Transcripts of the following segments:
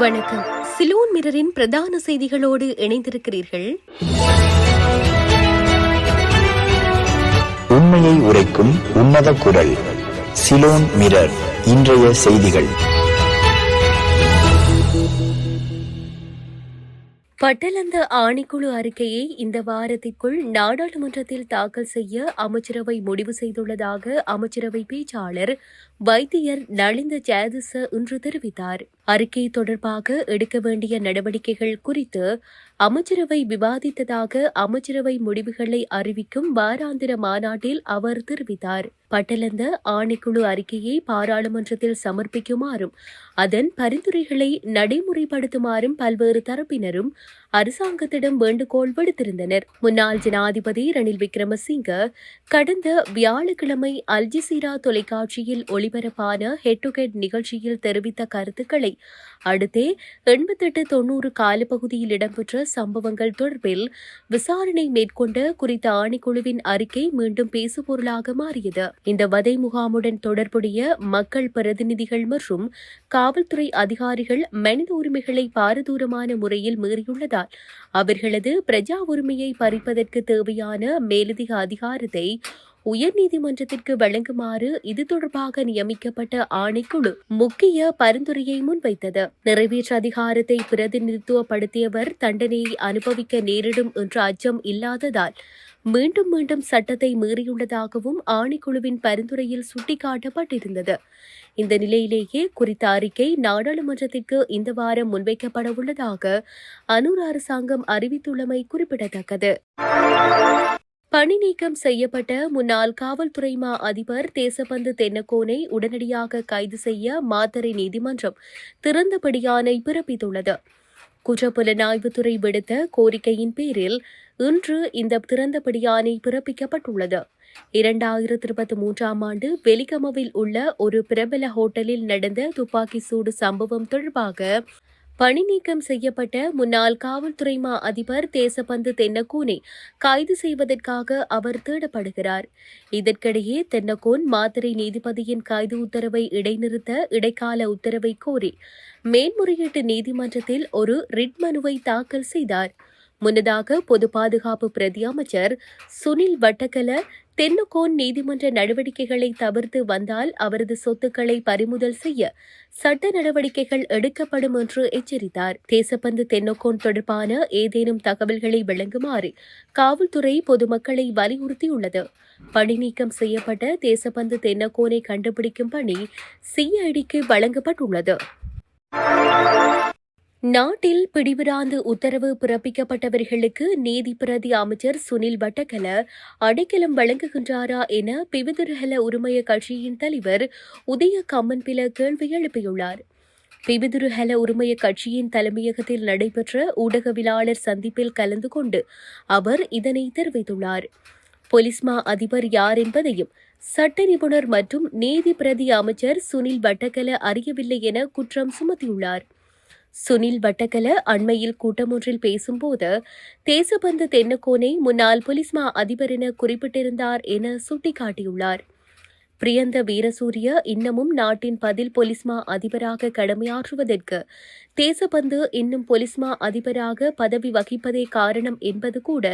வணக்கம். சிலோன் மிரரின் பிரதான செய்திகளோடு இணைந்திருக்கிறீர்கள். உண்மையை உரைக்கும் உன்னத குரல் சிலோன் மிரர் இன்றைய செய்திகள். பட்டலந்த ஆணைக்குழு அறிக்கையை இந்த வாரத்திற்குள் நாடாளுமன்றத்தில் தாக்கல் செய்ய அமைச்சரவை முடிவு செய்துள்ளதாக அமைச்சரவை பேச்சாளர் வைத்தியர் நளிந்த ஜெயதிச இன்று தெரிவித்தார். அறிக்கை தொடர்பாக எடுக்க வேண்டிய நடவடிக்கைகள் குறித்து அமைச்சரவை விவாதித்ததாக அமைச்சரவை முடிவுகளை அறிவிக்கும் வாராந்திர மாநாட்டில் அவர் தெரிவித்தார். பட்டலந்த ஆணைக்குழு அறிக்கையை பாராளுமன்றத்தில் சமர்ப்பிக்குமாறும் அதன் பரிந்துரைகளை நடைமுறைப்படுத்துமாறும் பல்வேறு தரப்பினரும் அரசாங்கத்திடம் வேண்டுகோள் விடுத்திருந்தனர். முன்னாள் ஜனாதிபதி ரணில் விக்ரமசிங்க கடந்த வியாழக்கிழமை அல்ஜசீரா தொலைக்காட்சியில் ஒளிபரப்பான ஹெட் டு ஹெட் நிகழ்ச்சியில் தெரிவித்த கருத்துக்களை அடுத்தே எண்பத்தெட்டு தொன்னூறு காலப்பகுதியில் இடம்பெற்ற சம்பவங்கள் தொடர்பில் விசாரணை மேற்கொண்ட குறித்த ஆணைக்குழுவின் அறிக்கை மீண்டும் பேசுபொருளாக மாறியது. இந்த வதை முகாமுடன் தொடர்புடைய மக்கள் பிரதிநிதிகள் மற்றும் காவல்துறை அதிகாரிகள் மனித உரிமைகளை பாரதூரமான முறையில் மீறியுள்ளதால் அவர்களது பிரஜா உரிமையை பறிப்பதற்கு தேவையான மேலதிக அதிகாரத்தை உயர்நீதிமன்றத்திற்கு வழங்குமாறு இது தொடர்பாக நியமிக்கப்பட்ட ஆணைக்குழு முக்கிய பரிந்துரையை முன்வைத்தது. நிறைவேற்று அதிகாரத்தை பிரதிநிதித்துவப்படுத்தியவர் தண்டனையை அனுபவிக்க நேரிடும் என்ற அச்சம் இல்லாததால் மீண்டும் மீண்டும் சட்டத்தை மீறியுள்ளதாகவும் ஆணைக்குழுவின் பரிந்துரையில் சுட்டிக்காட்டப்பட்டிருந்தது. இந்த நிலையிலேயே குறித்த அறிக்கை நாடாளுமன்றத்திற்கு இந்த வாரம் முன்வைக்கப்பட உள்ளதாக அனூர் அரசாங்கம் அறிவித்துள்ளமை குறிப்பிடத்தக்கது. பணி நீக்கம் செய்யப்பட்ட முன்னாள் காவல்துறை மா அதிபர் தேசபந்து தென்னக்கோனை உடனடியாக கைது செய்ய மாத்தறை நீதிமன்றம் திறந்தபடியானை பிறப்பித்துள்ளது. குற்றப்புலனாய்வுத்துறை விடுத்த கோரிக்கையின் பேரில் இன்று இந்த திறந்தபடியானை பிறப்பிக்கப்பட்டுள்ளது. இரண்டாயிரத்தி இருபத்தி மூன்றாம் ஆண்டு வெலிகமவில் உள்ள ஒரு பிரபல ஹோட்டலில் நடந்த துப்பாக்கி சூடு சம்பவம் தொடர்பாக பணி நீக்கம் செய்யப்பட்ட முன்னாள் காவல்துறை மா அதிபர் தேசபந்து தென்னக்கூனை கைது செய்வதற்காக அவர் தேடப்படுகிறார். இதற்கிடையே தென்னக்கோன் மாத்திரை நீதிபதியின் கைது உத்தரவை இடைநிறுத்த இடைக்கால உத்தரவை கோரி மேன்முறையீட்டு நீதிமன்றத்தில் ஒரு ரிட் மனுவை தாக்கல் செய்தார். முன்னதாக பொது பாதுகாப்பு பிரதி அமைச்சர் சுனில் வட்டக்கல தென்னுகோன் நீதிமன்ற நடவடிக்கைகளை தவிர்த்து வந்தால் அவரது சொத்துக்களை பறிமுதல் செய்ய சட்ட நடவடிக்கைகள் எடுக்கப்படும் என்று எச்சரித்தார். தேசப்பந்து தென்னக்கோன் தொடர்பான ஏதேனும் தகவல்களை வழங்குமாறு காவல்துறை பொதுமக்களை வலியுறுத்தியுள்ளது. பணி நீக்கம் செய்யப்பட்ட தேசப்பந்து தென்னக்கோனை கண்டுபிடிக்கும் பணி சிஐடிக்கு வழங்கப்பட்டுள்ளது. நாட்டில் பிடிவிராந்து உத்தரவு பிறப்பிக்கப்பட்டவர்களுக்கு நீதிப்பிரதி பிரதி அமைச்சர் சுனில் வட்டக்கல அடைக்கலம் வழங்குகின்றாரா என பிவிதுருகல உரிமைய கட்சியின் தலைவர் உதய கம்மன்பில கேள்வி எழுப்பியுள்ளார். பிவிதுருஹல உரிமைய கட்சியின் தலைமையகத்தில் நடைபெற்ற ஊடகவியலாளர் சந்திப்பில் கலந்து கொண்டு அவர் இதனை தெரிவித்துள்ளார். பொலிஸ்மா அதிபர் யார் என்பதையும் சட்ட நிபுணர் மற்றும் நீதி பிரதி அமைச்சர் சுனில் வட்டக்கல அறியவில்லை என குற்றம் சுமத்தியுள்ளார். சுனில் வட்டக்கல அண்மையில் கூட்டமொன்றில் பேசும்போது தேசபந்து தென்னக்கோனை முன்னாள் பொலிஸ்மா அதிபர் என குறிப்பிட்டிருந்தார் என சுட்டிக்காட்டியுள்ளார். பிரியந்த வீரசூரிய இன்னமும் நாட்டின் பதில் பொலிஸ்மா அதிபராக கடமையாற்றுவதற்கு தேசபந்து இன்னும் பொலிஸ்மா அதிபராக பதவி வகிப்பதே காரணம் என்பது கூட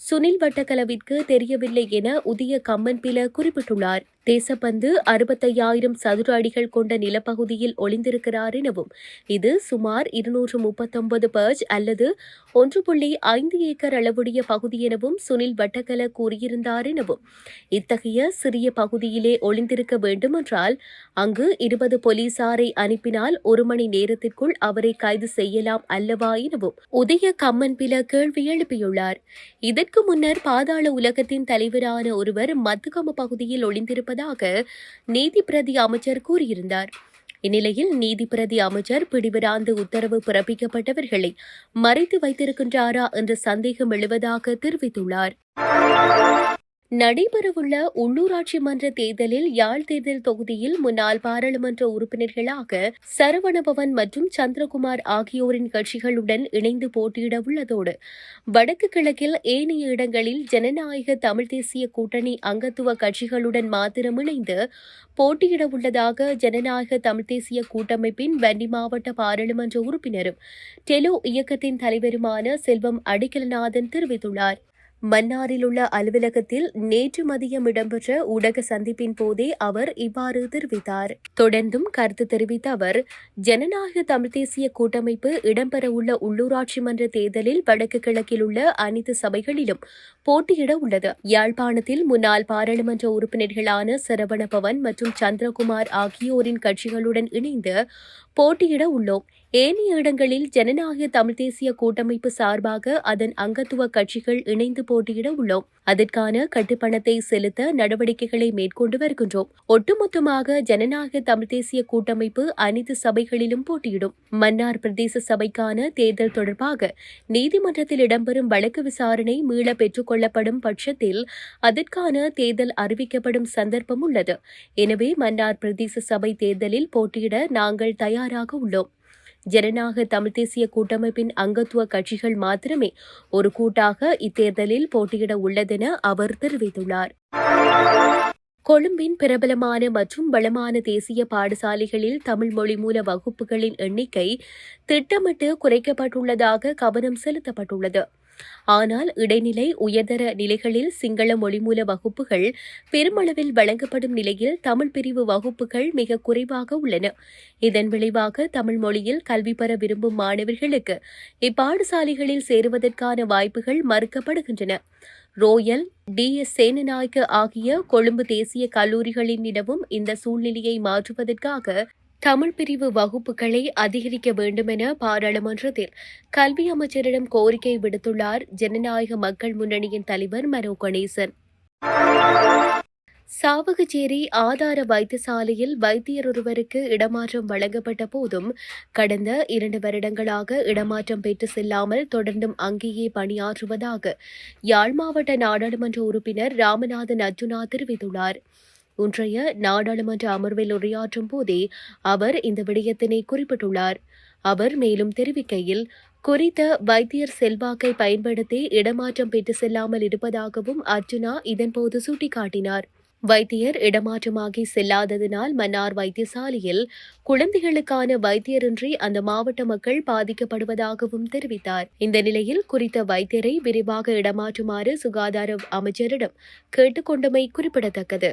சுனில் வட்டக்கலவிற்கு தெரியவில்லை என உதய கம்மன்பில குறிப்பிட்டுள்ளார். தேசப்பந்து அறுபத்தையாயிரம் சதுர அடிகள் கொண்ட நிலப்பகுதியில் ஒளிந்திருக்கிறார் எனவும் இது சுமார் இருநூற்று முப்பத்தொன்பது பர்ஜ் அல்லது ஒன்று புள்ளி ஐந்து ஏக்கர் அளவுடைய பகுதி எனவும் சுனில் வட்டக்கல கூறியிருந்தார் எனவும். இத்தகைய சிறிய பகுதியிலே ஒளிந்திருக்க வேண்டுமென்றால் அங்கு இருபது போலீசாரை அனுப்பினால் ஒரு மணி நேரத்திற்குள் அவரை கைது செய்யலாம் அல்லவா எனவும் உதய கம்மன் பில கேள்வி எழுப்பியுள்ளார். இதற்கு முன்னர் பாதாள உலகத்தின் தலைவரான ஒருவர் மத்துகம பகுதியில் ஒளிந்திருப்ப நீதி பிரதி அமைச்சர் கூறியிருந்தார். இந்நிலையில் நீதிப்பிரதி அமைச்சர் பிடிவிராந்து உத்தரவு பிறப்பிக்கப்பட்டவர்களை மறைத்து வைத்திருக்கின்றாரா என்ற சந்தேகம் எழுவதாக தெரிவித்துள்ளார். நடைபெறவுள்ள உள்ளூராட்சி மன்ற தேர்தலில் யாழ் தேர்தல் தொகுதியில் முன்னாள் பாராளுமன்ற உறுப்பினர்களாக சரவணபவன் மற்றும் சந்திரகுமார் ஆகியோரின் கட்சிகளுடன் இணைந்து போட்டியிட உள்ளதோடு வடக்கு கிழக்கில் ஏனைய இடங்களில் ஜனநாயக தமிழ் தேசிய கூட்டணி அங்கத்துவ கட்சிகளுடன் மாத்திரம் இணைந்து போட்டியிட உள்ளதாக ஜனநாயக தமிழ் தேசிய கூட்டமைப்பின் வன்னி மாவட்ட பாராளுமன்ற உறுப்பினரும் டெலோ இயக்கத்தின் தலைவருமான செல்வம் அடிக்கலநாதன் தெரிவித்துள்ளார். மன்னாரில் உள்ள அலுவலகத்தில் நேற்று மதியம் இடம்பெற்ற ஊடக சந்திப்பின் போதே அவர் இவ்வாறு தெரிவித்தார். தொடர்ந்தும் கருத்து தெரிவித்த அவர் ஜனநாயக தமிழ் தேசிய கூட்டமைப்பு இடம்பெறவுள்ள உள்ளூராட்சி மன்ற தேர்தலில் வடக்கு கிழக்கில் உள்ள அனைத்து சபைகளிலும் போட்டியிட உள்ளது. யாழ்ப்பாணத்தில் முன்னாள் பாராளுமன்ற உறுப்பினர்களான சரவணபவன் மற்றும் சந்திரகுமார் ஆகியோரின் கட்சிகளுடன் இணைந்து போட்டியிட உள்ளோம். ஏனைய இடங்களில் ஜனநாயக தமிழ் தேசிய கூட்டமைப்பு சார்பாக அதன் அங்கத்துவ கட்சிகள் இணைந்து போட்டியிட உள்ளோம். அதற்கான கட்டுப்பணத்தை செலுத்த நடவடிக்கைகளை மேற்கொண்டு வருகின்றோம். ஒட்டுமொத்தமாக ஜனநாயக தமிழ் தேசிய கூட்டமைப்பு அனைத்து சபைகளிலும் போட்டியிடும். மன்னார் பிரதேச சபைக்கான தேர்தல் தொடர்பாக நீதிமன்றத்தில் இடம்பெறும் வழக்கு விசாரணை மீள பெற்றுக் கொள்ளப்படும் பட்சத்தில் அதற்கான தேர்தல் அறிவிக்கப்படும் சந்தர்ப்பம் உள்ளது. எனவே மன்னார் பிரதேச சபை தேர்தலில் போட்டியிட நாங்கள் தயாராக உள்ளோம். ஜனநாயக தமிழ் தேசிய கூட்டமைப்பின் அங்கத்துவ கட்சிகள் மாத்திரமே ஒரு கூட்டாக இத்தேர்தலில் போட்டியிட உள்ளதென அவர் தெரிவித்துள்ளார். கொழும்பின் பிரபலமான மற்றும் வளமான தேசிய பாடசாலைகளில் தமிழ் மொழி மூல வகுப்புகளின் எண்ணிக்கை திட்டமிட்டு குறைக்கப்பட்டுள்ளதாக கவனம் செலுத்தப்பட்டுள்ளது. ஆனால் இடைநிலை உயர்தர நிலைகளில் சிங்கள மொழிமூல வகுப்புகள் பெருமளவில் வழங்கப்படும் நிலையில் தமிழ் பிரிவு வகுப்புகள் மிக குறைவாக உள்ளன. இதன் விளைவாக தமிழ் மொழியில் கல்வி பெற விரும்பும் மாணவர்களுக்கு இப்பாடசாலைகளில் சேருவதற்கான வாய்ப்புகள் மறுக்கப்படுகின்றன. Royal D. எஸ். சேனநாயக்க ஆகிய கொழும்பு தேசிய கல்லூரிகளின் இந்த சூழ்நிலையை மாற்றுவதற்காக தமிழ் பிரிவு வகுப்புகளை அதிகரிக்க வேண்டுமென பாராளுமன்றத்தில் கல்வி அமைச்சரிடம் கோரிக்கை விடுத்துள்ளார் ஜனநாயக மக்கள் முன்னணியின் தலைவர் மனோ கணேசன். சாவகச்சேரி ஆதார வைத்தியசாலையில் வைத்தியர் ஒருவருக்கு இடமாற்றம் வழங்கப்பட்ட போதும் கடந்த இரண்டு வருடங்களாக இடமாற்றம் பெற்று செல்லாமல் தொடர்ந்தும் அங்கேயே பணியாற்றுவதாக யாழ் மாவட்ட நாடாளுமன்ற உறுப்பினர் ராமநாதன் அர்ஜுனா தெரிவித்துள்ளார். இன்றைய நாடாளுமன்ற அமர்வில் உரையாற்றும் போதே அவர் இந்த விடயத்தினை குறிப்பிட்டுள்ளார். அவர் மேலும் தெரிவிக்கையில் குறித்த வைத்தியர் செல்வாக்கை பயன்படுத்தி இடமாற்றம் பெற்று செல்லாமல் இருப்பதாகவும் அர்ஜுனா இதன்போது சுட்டிக்காட்டினார். வைத்தியர் இடமாற்றமாகி செல்லாததினால் மன்னார் வைத்தியசாலையில் குழந்தைகளுக்கான வைத்தியரின்றி அந்த மாவட்ட மக்கள் பாதிக்கப்படுவதாகவும் தெரிவித்தார். இந்த நிலையில் குறித்த வைத்தியரை விரிவாக இடமாற்றுமாறு சுகாதார அமைச்சரிடம் கேட்டுக்கொண்டமை குறிப்பிடத்தக்கது.